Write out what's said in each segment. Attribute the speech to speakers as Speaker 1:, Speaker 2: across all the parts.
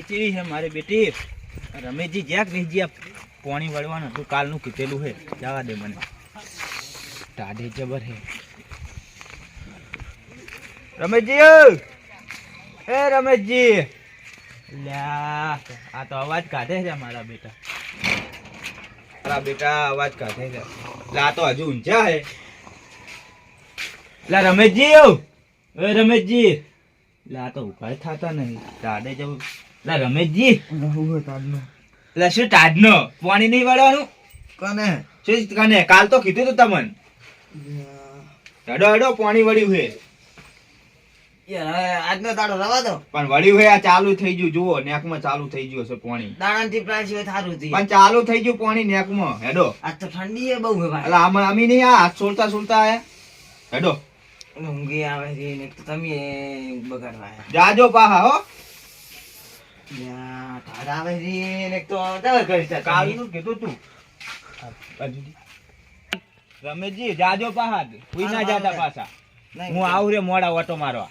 Speaker 1: ચીવી છે મારી બેટી. રમેશજી, જ્યાં રહી ગયા પાણી વળવાનું હતું, કાલનું કીધેલું છે. જવા દે મને. ટાઢે જબર હે રમેશજી, એ! રમેશજી! લ્યા, આ તો અવાજ કાઢે છે મારા બેટા. મારા બેટા અવાજ કાઢે છે. લા તો હજુ ઊંચા હે લા રમેશજી, એ! રમેશજી! લા તો ઉપાય થતા નહીં. ટાઢે જવું. લા રમેશજી. લે શું તાજનો? પાણી નહીં વાળવાનું?
Speaker 2: કને?
Speaker 1: શું કને? કાલ તો કીધું તું તમને. હડો હડો પાણી વળ્યું છે
Speaker 2: આજનો દાડો રવા દો.
Speaker 1: પણ વળ્યું છે આ ચાલુ થઈ ગયું. જુઓ નેકમાં ચાલુ થઈ ગયું હશે પાણી.
Speaker 2: દાણાથી પ્રાઇસ સિવાય થારું
Speaker 1: પણ ચાલુ થઈ ગયું પાણી નેકમાં. હેડો.
Speaker 2: આજ તો ઠંડી બહુ હે ભાઈ.
Speaker 1: એટલે આમાં અમી નહીં આ. છોડતા છોડતા આયા હેડો.
Speaker 2: ઊંઘી આવે છે ને તમે બગાડવા
Speaker 1: જાજો પાહા હો. રમેશજી જાજો પાહા કોઈ ના જાતા પાછા. હું આવું રે મોડા ઓટો મારવા.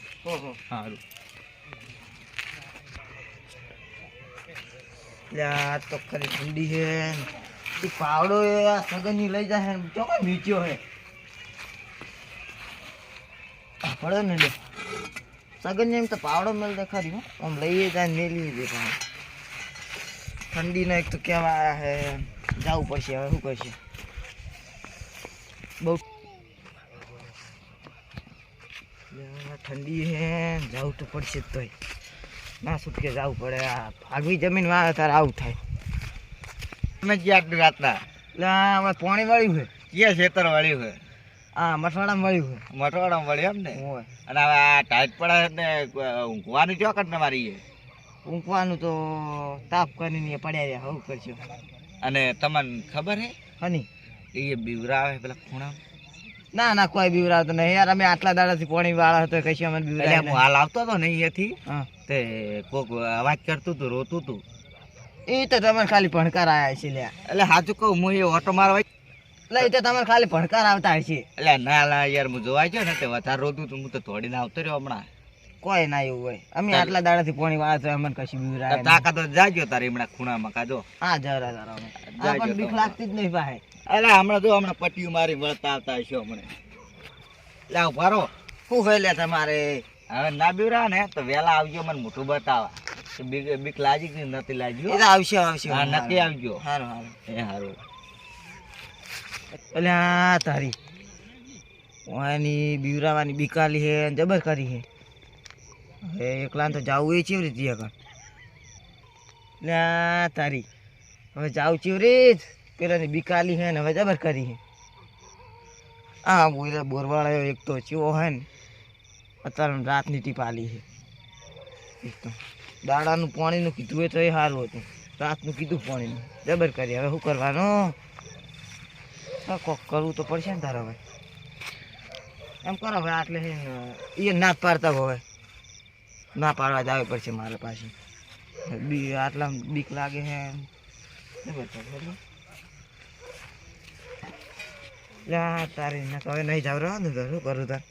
Speaker 2: તો ખરી ઠંડી છે. ને. પાવડો એ આ સગનની લઈ જાય ચોક્કસ ચોકો મીચ્યો હે. પડે ને સગન એમ તો પાવડો મેલ દે ખરી આમ લઈએ જાય ને લઈએ દે પાછો. ઠંડીનો એક તો કેવા આવ્યા હે જવું પડશે હવે શું કરશે બહુ ઠંડી હે જવું તો પડશે તોય ના છૂટકે જવું પડે આ ભાગવી જમીન વાવે તારે આવું થાય
Speaker 3: તમે આટલી રાતના
Speaker 2: એટલે પાણી વાળ્યું છે
Speaker 3: ક્યાં ખેતર વળ્યું છે
Speaker 2: આ મટવાડામાં મળ્યું.
Speaker 3: મટવાડામાં મળ્યું એમ ને અને હવે આ ટાઈટ પડે ને ઊંઘવાનું ચોકટ ને મારી
Speaker 2: ઊંઘવાનું તો તાપ કરીને પડ્યા રહ્યા હું કરશો
Speaker 3: અને તમને ખબર હે?
Speaker 2: હની?
Speaker 3: એ બીવરા આવે પેલા ખૂણા?
Speaker 2: ના ના કોઈ બીવરાવતો નહીં. યાર અમે આટલા દાડાથી પાણી વાળા હતો કશું અમે
Speaker 3: એટલે હું હાલ આવતો હતો ને અહીંયાથી? તે કોક અવાજ કરતું હતું રોતું હતું
Speaker 2: એ તો તમે ખાલી ભણકાર આવ્યા છે લ્યા.
Speaker 3: એટલે સાચું કહું હું એ ઓટો મારવા
Speaker 2: એટલે એ તો ખાલી ભણકાર આવતા હશે.
Speaker 3: એટલે ના ના યાર હું જોવા ગયો ને તે વધારે રોતું તું હું તો થોડીને આવતો રહ્યો હમણાં.
Speaker 2: કોઈ ના એવું હોય. અમે આટલા દાડાથી પોણી વાળા તો અમને કશું બીવરાય.
Speaker 3: તાકાત તો જાજો તારે હમણાં ખૂણામાં કાજો
Speaker 2: હા જરા જરા અમે.
Speaker 3: જાજો
Speaker 2: બીક લાગતી જ નહીં ભાઈ.
Speaker 3: એટલે હમણાં જો હમણાં પટ્ટીઓ મારી વળતા આવતા હશો હમણાં. લાવ ભારો
Speaker 2: શું હોય લે તમારે?
Speaker 3: હવે ના બીવરા ને તો વેલા આવજો મને મોટું બતાવા. બીક બીક લાગી કે નથી લાગ્યું?
Speaker 2: આવશે આવશે.
Speaker 3: નથી આવજો.
Speaker 2: સારું સારું
Speaker 3: એ સારું
Speaker 2: એટલે આ તારી. એની બીવરાવાની બીકાલી હે જબર કરી હે. હવે એકલા તો જાવું એ ચેવી રીતે આગળ. એટલે આ તારી. હવે જાવું ચેવી રીત પેલાની બીકાલી હે ને હવે જબર કરી હે. આ બોલે બોરવાળો એક તો ચીવો હે ને. અત્યારે રાતની ટીપાલી હે. એક તો દાડાનું પાણીનું કીધું એ તો એ સારું હતું. રાતનું કીધું પાણીનું. જબર કરી. હવે શું કરવાનું? કરવું તો પડશે ને તારે હવે. એમ કરો હવે આટલે છે એ ના પાડતા હવે. ના પાડવા જ આવી પડશે મારે પાછી બી આટલા બીક લાગે છે તારી ના તો હવે નહીં જાવ રહ્યો ને તો શું કરું તાર?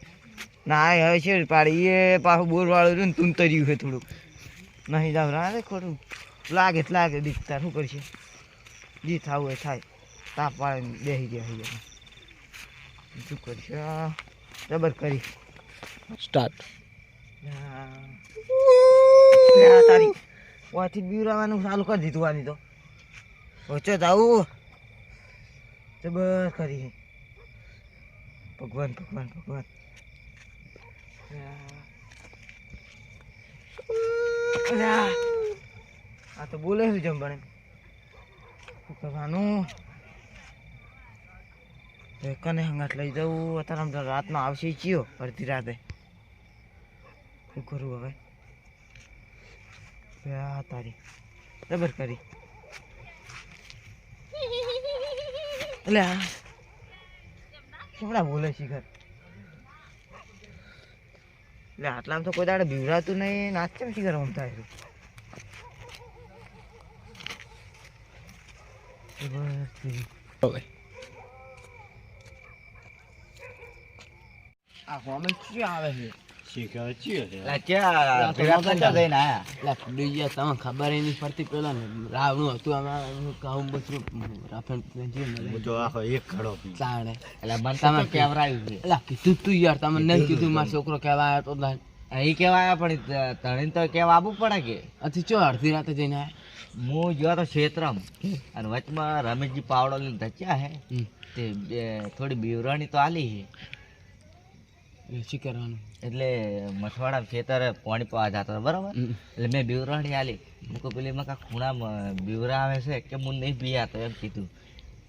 Speaker 2: ના હવે છે પાડી, એ પાછું બોરવાળું રહ્યું ને તુંતર્યું છે થોડુંક. નહીં જાવ રહ્યા ખોટું. લાગે તો લાગે બીક તાર, શું કરશે? જી, થાવું એ થાય. તાપ પાડીને બેસી ગયા થઈ ગયા શું કરશે આ જબર કરી
Speaker 1: સ્ટાર્ટ
Speaker 2: લે આ તારી ઓથી બીવરાવાનું ચાલુ કરી દીધું આની તો ઓછો જાવું જબર કરી ભગવાન ભગવાન ભગવાન લે આ. આ તો બોલે છે જમવાને શું કરવાનું તો કને હંગાત લઈ જવું. અત્યારે આમ તો રાતનો આવશે ચિયો, અડધી રાતે. શું કરું હવે? આ તારી. ખબર કરી. એટલે આ. કેમડા બોલે શિખર એટલે આટલામાં તો કોઈ દાડે બીવડાતું નહીં. નાચ કેમ શિખર આમ થાય છે જબરજસ્તી.
Speaker 1: આ કોમેન્ટ શું આવે
Speaker 3: તો
Speaker 4: છોકરો આવ્યો તો
Speaker 3: એ કેવાય પણ તણીને તો કેવા આવવું પડે કે
Speaker 4: અથી ચો અડધી રાતે જઈને આયા
Speaker 3: હું ગયો તો ક્ષેત્રમ અને વચમાં રમેશજી પાવડો લઈને ધચ્યા હે તે થોડી બીવરાણી તો આલી
Speaker 4: એ શું કરવાનું?
Speaker 3: એટલે મઠવાડા ખેતર પાણી પાવા જતા હતો, બરાબર? એટલે મેં બીવરાણી આલી. મૂકો પેલી માં કાંઈ ખૂણામાં બીવરા આવે છે કે હું નહીં પીયા એમ કીધું.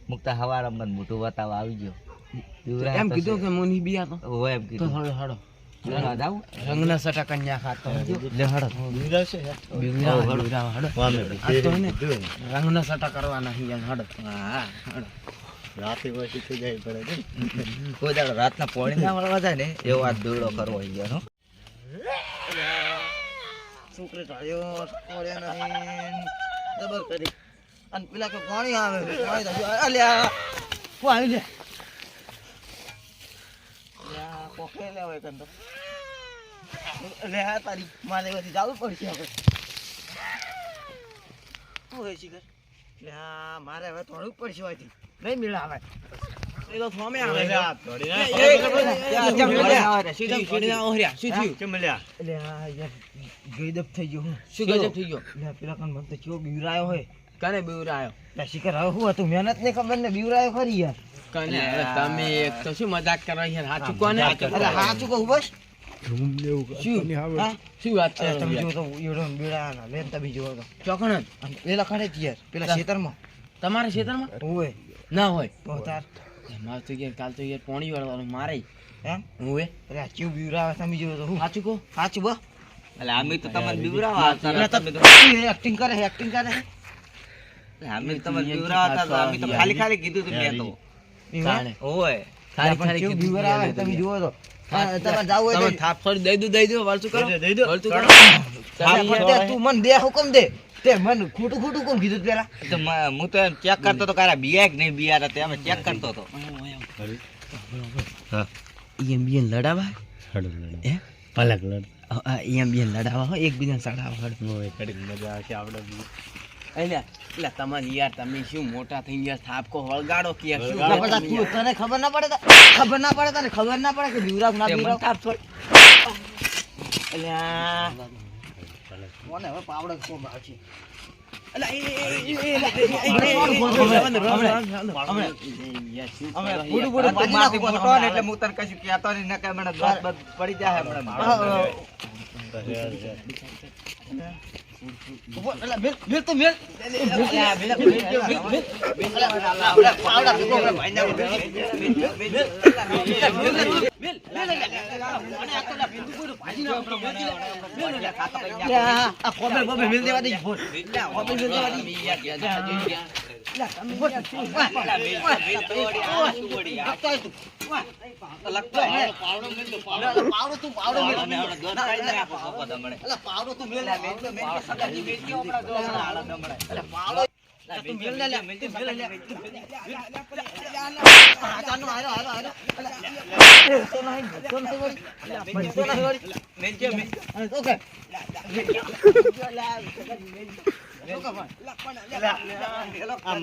Speaker 3: મુકતા હવારે મને મોટું બતાવ આવી ગયો. બીવરા
Speaker 4: એમ કીધું કે હું નહીં બિયા તો?
Speaker 3: ઓવે એમ કીધું.
Speaker 4: હળો. હળો? રંગના સટા કન્યા ખાતો
Speaker 3: લે હળો.
Speaker 4: બીવરા બીવરા હળો હે રંગના સટા કરવાના છે હળો.
Speaker 3: હા કોઈ દાડો રાતના પોણી ના મળવા જાય ને એવો આ દોડો કરવો હોય ગયો
Speaker 2: છોકરે પોળ્યા ઓળ્યા નહીં જબર કરી. અને પેલા કે પાણી આવે પાણી અલ્યા આવી લે. અલ્યા, કોકે લેવાય કંદો લે તારી મારે બધી જવું પડશે હવે. શું હોય શિખર? લે આ મારે હવે થોડુંક પડશે હોયથી નહીં મેળ એ તો થોમે આવે છે. એ, એ, એટલે આ યાર ગઈદપ થઈ ગયો.
Speaker 4: શું ગજબ થઈ ગયો?
Speaker 2: એટલે પેલા કાન મને તો ચેવો બીવરાયો હોય.
Speaker 4: કને બીવરા આવ્યો
Speaker 2: એટલે શિખર હવે શું હતું? મહેનતની ખબર ને? બીવરાયો ખરી યાર.
Speaker 4: કને તમે એક તો શું મજાક કરો યાર સાચું કોને?
Speaker 2: અરે હાચું કહું બસ.
Speaker 4: શું?
Speaker 2: હા?
Speaker 4: શું વાત છે
Speaker 2: તમે જો તો એવડો બીવરાયો લેન તમે જોવો તો.
Speaker 4: ચોકણ
Speaker 2: અને પેલા ખડે જ યાર. પેલા ખેતરમાં
Speaker 4: તમારા ખેતરમાં
Speaker 2: ઓય
Speaker 4: ના હોય.
Speaker 2: તાર.
Speaker 4: મારે તો યાર કાલ તો યાર પોણી વાળવાનું મારે.
Speaker 2: એમ
Speaker 4: હું
Speaker 2: અરે આ ચેવું તમે જોવો તો હું.
Speaker 4: સાચું કહો?
Speaker 2: હાચું બસ
Speaker 3: એટલે અમે તો તમને બીવરાવા હતા
Speaker 2: એટલે તો
Speaker 3: તમે તો-
Speaker 2: એક્ટિંગ કરે એક્ટિંગ કરે
Speaker 3: અમે તો તમને બીવરાવા હતા અમે તો ખાલી ખાલી કીધું તું મેં તો.
Speaker 4: ખાલી ખાલી કીધું
Speaker 2: તમે તો. તમારે જાવું હોય
Speaker 4: થાપ છોડી દઈ દો દઈ દો વળતું કરો. વળતું કરો.
Speaker 2: અરે પણ તે તું મને દે હુકમ દે? તે મને ખોટું ખોટું કોમ કીધું પેલા.
Speaker 3: તો હું તો ચેક કરતો તો કારા બિયા કે નહીં બિયા તે અમે ચેક કરતો હતો
Speaker 4: એમ. બીએન લડાવા. હે? પલક લડ એમ બીએન લડાવા હો એકબીજાને સડાવા હડ અલ્યા એટલે તમારે યાર તમે શું મોટા થઈ ગયા થાપકો વળગાડો કે શું
Speaker 2: તને ખબર ના પડે ખબર ના પડે તને ખબર ના પડે કે બીવરાવ ના
Speaker 4: મને થાપ છોડ
Speaker 2: અલ્યા કોને હવે પાવડો
Speaker 3: કો મને બત પડી જાય
Speaker 2: આ તો અલ્યા, મિલ દેવા દે ફોન. મિલ મેલ દેવા દે. અલ્યા, તમે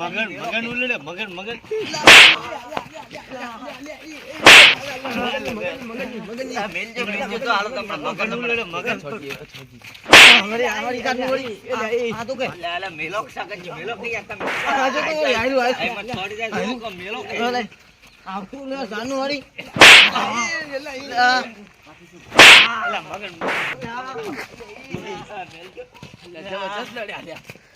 Speaker 2: મગન વાહ, મગન મગન આવતું ને જાનું વળી. આ,
Speaker 4: જબરજસ્ત લડ્યા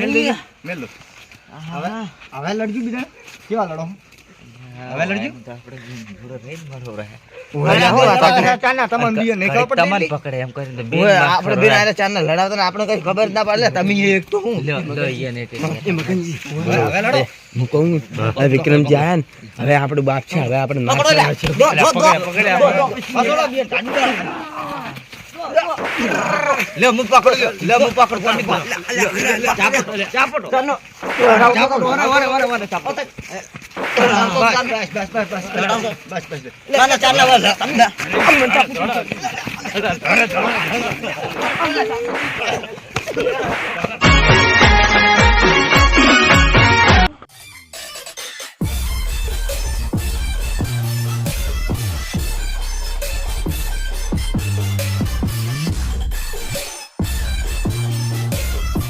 Speaker 2: મેલ. મેલ. હવે લડજો બીજા. કેવા લડો?
Speaker 1: હવે લડજો.
Speaker 3: આપણે રહે
Speaker 2: ઓય, હું
Speaker 1: ચાના તમને ખબર
Speaker 3: તમને પકડે એમ કરીને
Speaker 2: આપણે
Speaker 3: રહે.
Speaker 2: લડાવતા ને આપણે કઈ ખબર ના પડે. તમે એક તો હું.
Speaker 3: લ્યો, લ્યો, ઈ એને
Speaker 4: એ મગનજી.
Speaker 1: હવે લડો.
Speaker 4: હું કહું હવે વિક્રમજી આયા ને હવે આપણું બાપ છે હવે આપણે ના.
Speaker 1: લે હું પકડ લ્યો લે હું પકડ પંડિત ચાપટો લે ચાપટો ચાપટો વરે વરે વરે વરે ચાપટો
Speaker 2: ના ના ચાંદના વાળા, ચાંદના.